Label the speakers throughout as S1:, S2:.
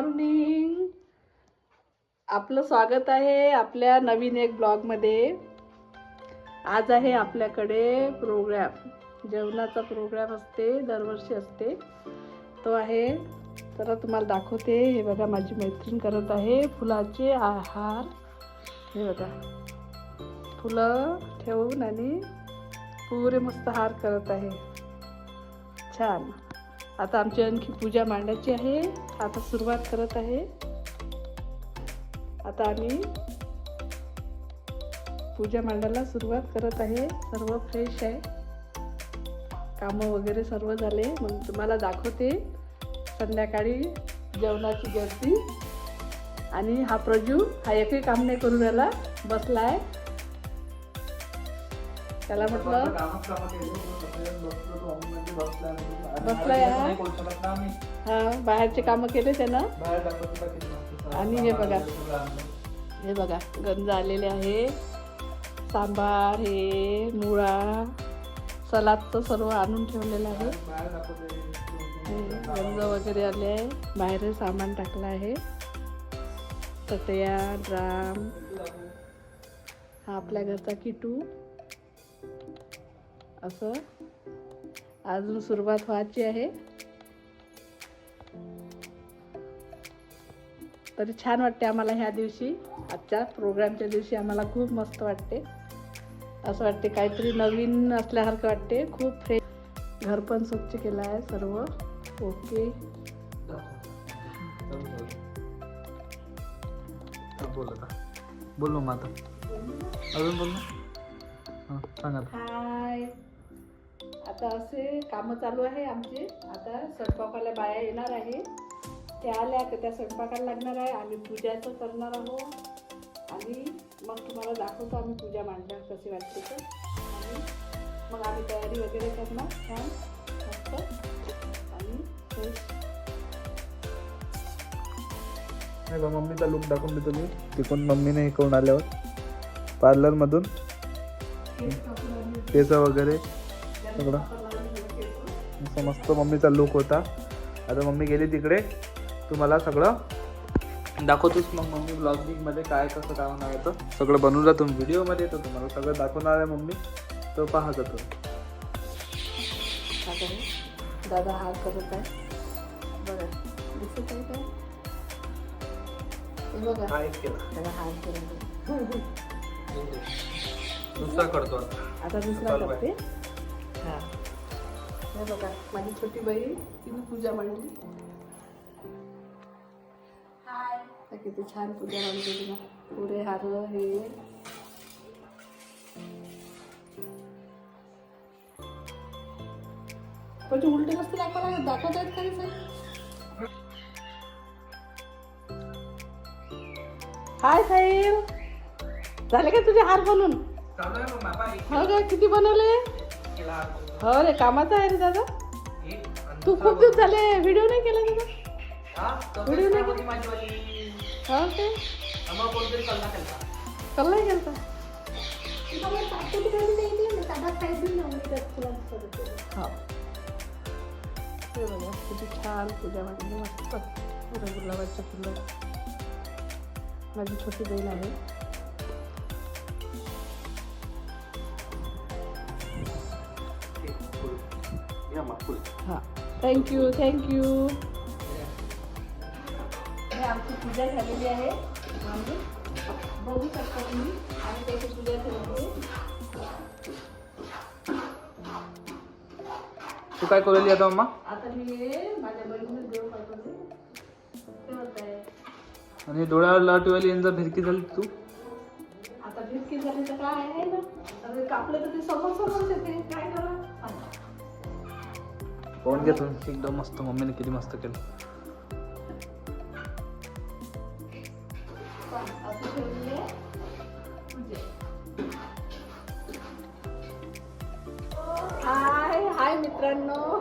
S1: Morning आपलं स्वागत आहे आपल्या नवीन एक ब्लॉगमध्ये आज आहे आपल्याकडे प्रोग्रॅम जेवणाचा प्रोग्रॅम असते दरवर्षी असते. तो आहे. तर तुम्हाला दाखवते. हे बघा माझी मैत्रीण करत आहे. फुलाचे आहार. हे बघा. फुलं ठेवून आणि पुरे मस्त हार करत आहे. छान. आता आमची आणखी पूजा मांडायची आहे. आता सुरुवात करत आहे. आता आम्ही पूजा मांडायला सुरुवात करत आहे. सर्व फ्रेश आहे. कामं वगैरे सर्व झाले. मग तुम्हाला दाखवते. संध्याकाळी जेवणाची गर्दी. आणि हा प्रजू हा एकही काम नाही करून राहिला. बसला आहे त्याला म्हटलं बसलाय हा? हा बाहेरचे कामं केले त्यानं. आणि हे बघा. हे बघा गंज आलेले आहे. सांबार हे मुळा सलादचं सर्व आणून ठेवलेलं आहे. गंज वगैरे आले आहे. बाहेर सामान टाकलं आहे. चटया ड्राम हा आपल्या घरचा किटू. असं. अजून सुरुवात व्हायची आहे. तरी छान वाटते आम्हाला ह्या दिवशी. आजच्या प्रोग्रामच्या दिवशी आम्हाला खूप मस्त वाटते. असं वाटते काहीतरी नवीन असल्यासारखं वाटते. खूप फ्रेश घर पण स्वच्छ केलं आहे सर्व. ओके.
S2: बोल आता. बोल मग आता. अजून बोल ना. हां सांग आता
S1: असे कामं चालू आहे आमचे. आता स्वयंपाकाला बाया येणार आहे. त्या आल्या की त्या स्वयंपाकाला लागणार आहे. आम्ही पूजाचं करणार आहोत. आणि मग तुम्हाला दाखवतो आम्ही पूजा मांडणार कशी वाटते तर आणि मग आम्ही तयारी वगैरे करणार. छान मस्त. आणि
S2: नाही बा मम्मीचा लुक दाखवून देतो मी. तिकडून मम्मीने हे करून आल्यावर पार्लरमधून
S1: केस
S2: वगैरे.
S1: केस.
S2: असं मस्त मम्मीचा लुक होता. आता मम्मी गेली तिकडे. तुम्हाला सगळं दाखवतोच मग मम्मी ब्लॉगिंगमध्ये काय कसं काय होणार आहे तर सगळं बनवलं तुम्ही व्हिडिओमध्ये तर तुम्हाला सगळं दाखवणार आहे मम्मी. तो पहा जातो
S1: हे दादा हार करत आहे. बघा दिसत आहे काय? हे बघा. त्याला हार करत आहे.
S2: दुसरा करतो आता.
S1: दुसरा. करते. हा. हे बघा माझी छोटी बहीण तिने पूजा मांडली. हाय किती छान पूजा मांडली तिने. पुरे हार हे. पण ते उलटे नसते दाखवायला दाखवत आहेत का सर हाय साहेब झाले का तुझे हार बनून? हो का किती बनवले? हो रे कामाचा आहे रे दादा. तू खूप दिवस झाले व्हिडिओ नाही केला तुझा. व्हिडिओ नाही केला. हो काय कल्ला गेलता हो. हे बघा किती छान पूजा वाटली. मस्त. फुलं माझी छोटी बहीण आहे. थँक्यू थँक्यू हे आमची पूजा झालेली आहे. बघू शकता तुम्ही. आणि त्याची पूजा झालेली
S2: तू काय करेल आता मम्मा
S1: आता मी हे माझ्या देव आहे
S2: आणि डोळ्यावर लाटवेली यांचा भिरकी झाली तू?
S1: आता भिरकी झाली तर काय आहे ना? कापलं तर ते समोर समोर येते.
S2: कोण घ्या एकदम मस्त मम्मीने किती मस्त केलं.
S1: हाय हाय मित्रांनो.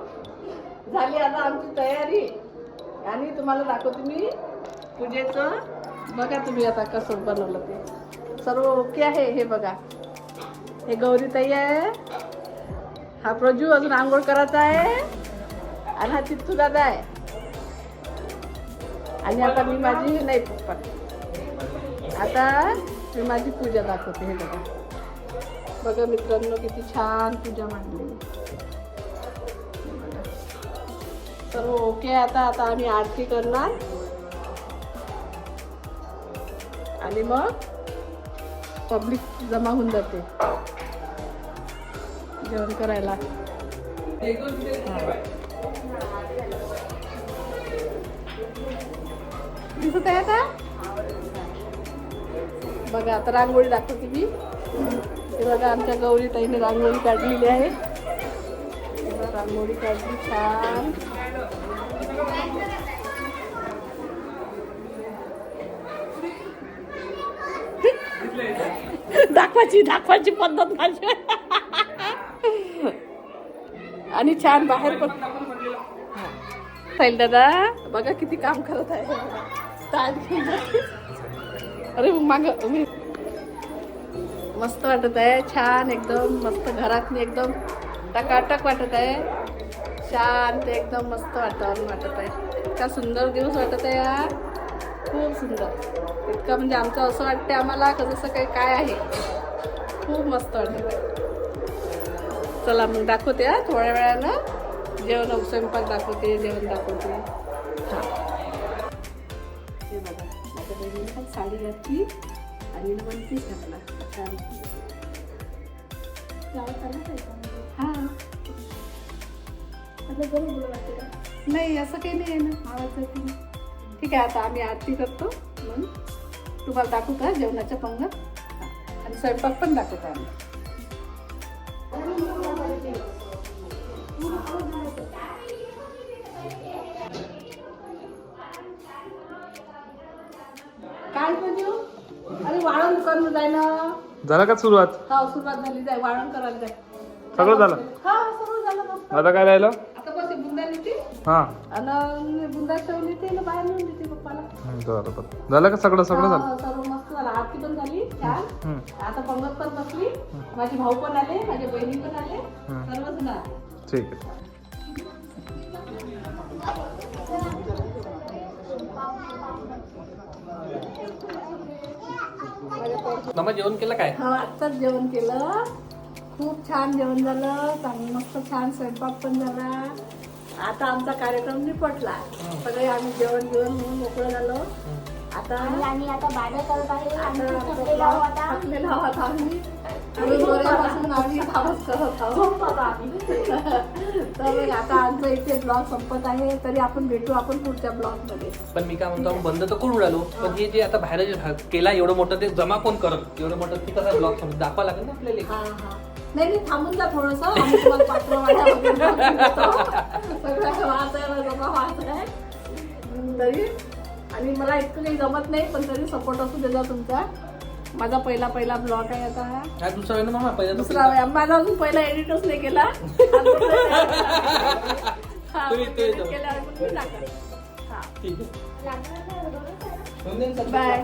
S1: झाली आता आमची तयारी. आणि तुम्हाला दाखवते मी पूजेचं. बघा तुम्ही आता कसं बनवलं ते. सर्व ओके आहे हे बघा. हे गौरी ताई आहे. हा प्रजू अजून आंघोळ करायचा आहे. आणि हा चित्तू दादा आहे. आणि आता मी माझी नाही पप्पा. आता मी माझी पूजा दाखवते हे बघा. बघा मित्रांनो किती छान पूजा मांडली. सर्व ओके आता आता आम्ही आरती करणार. आणि मग पब्लिक जमा होऊन जाते. जेवण करायला. दिसत आहे का? बघा आता रांगोळी दाखवते मी. ते बघा आमच्या गौरी ताईने रांगोळी काढलेली आहे. रांगोळी काढली छान. दाखवायची दाखवायची पद्धत माझी. आणि छान बाहेर पण दादा बघा किती काम करत आहे. अरे माग मी मस्त वाटत आहे. छान एकदम मस्त घरात एकदम टकाटक वाटत आहे. शांत एकदम मस्त वातावरण वाटत आहे. इतका सुंदर दिवस वाटत आहे यार. खूप सुंदर. इतकं म्हणजे आमचं असं वाटते आम्हाला कसं काही काय आहे. खूप मस्त वाटत आहे. चला मग दाखवते हा थोड्या वेळानं. जेवण स्वयंपाक दाखवते जेवण दाखवते. हां. माझ्या बहिणीने पण साडी घातली आणि वन पीस घातला. छान हां. नाही असं काही नाही आहे ना. आवाज येत नाही. ठीक आहे आता आम्ही आरती करतो. मग तुम्हाला दाखवतो हा जेवणाच्या पंगत. आणि स्वयंपाक पण दाखवतो आम्ही. जाय ना?
S2: झाला का सुरुवात?
S1: हा सुरुवात झाली. जाय वाळण करायला जाय.
S2: सगळं झालं?
S1: हा सगळं झालं मस्त.
S2: आता काय राहिलं?
S1: आता बस बुंदा लिहिते
S2: हा.
S1: आणि बुंदा ठेवली ते बाहेर नेऊन देते पप्पाला.
S2: बरं बरं. झालं का सगळं? सगळं झालं?
S1: हा, सर्व मस्त झालं. आरती पण झाली. छान.
S2: हम्म,
S1: आता पंगत पण बसली. माझे भाऊ पण आले माझे बहिणी पण आले.
S2: हम्म. ठीक आहे.
S3: मामा जेवण केलं काय?
S1: हा आत्ताच जेवण केलं. खूप छान जेवण झालं. चांगलं मस्त छान स्वयंपाक पण झाला. आता आमचा कार्यक्रम निपटला. सगळे आम्ही जेवण जेवण म्हणून मोकळं झालो. आता
S4: आणि आता करत आहे आणि
S1: आम्ही तर आता आमचं इथे ब्लॉग संपत आहे तरी आपण भेटू आपण पुढच्या ब्लॉगमध्ये
S3: पण मी काय म्हणतो बंद तर करून राहिलो पण हे जे आता बाहेर जे केला एवढं मोठं ते जमा कोण करत? एवढं मोठं ते कसा ब्लॉग समज दाखवा लागेल ना आपल्याला
S1: हा हा. नाही नाही थांबून जा थोडस. सगळं वाचायला जमा तरी आणि मला इतकं काही जमत नाही पण तरी सपोर्ट असू देजा तुमचा माझा पहिला पहिला ब्लॉग आहे आता हा.
S3: हा दुसरा आहे ना मामा पहिला
S1: दुसरा आहे. माझा अजून पहिला एडिटच नाही केला हा,
S3: तुम्ही
S1: edit. केल्यावर मग मी टाकेन. हा
S3: ठीक आहे.
S1: बाय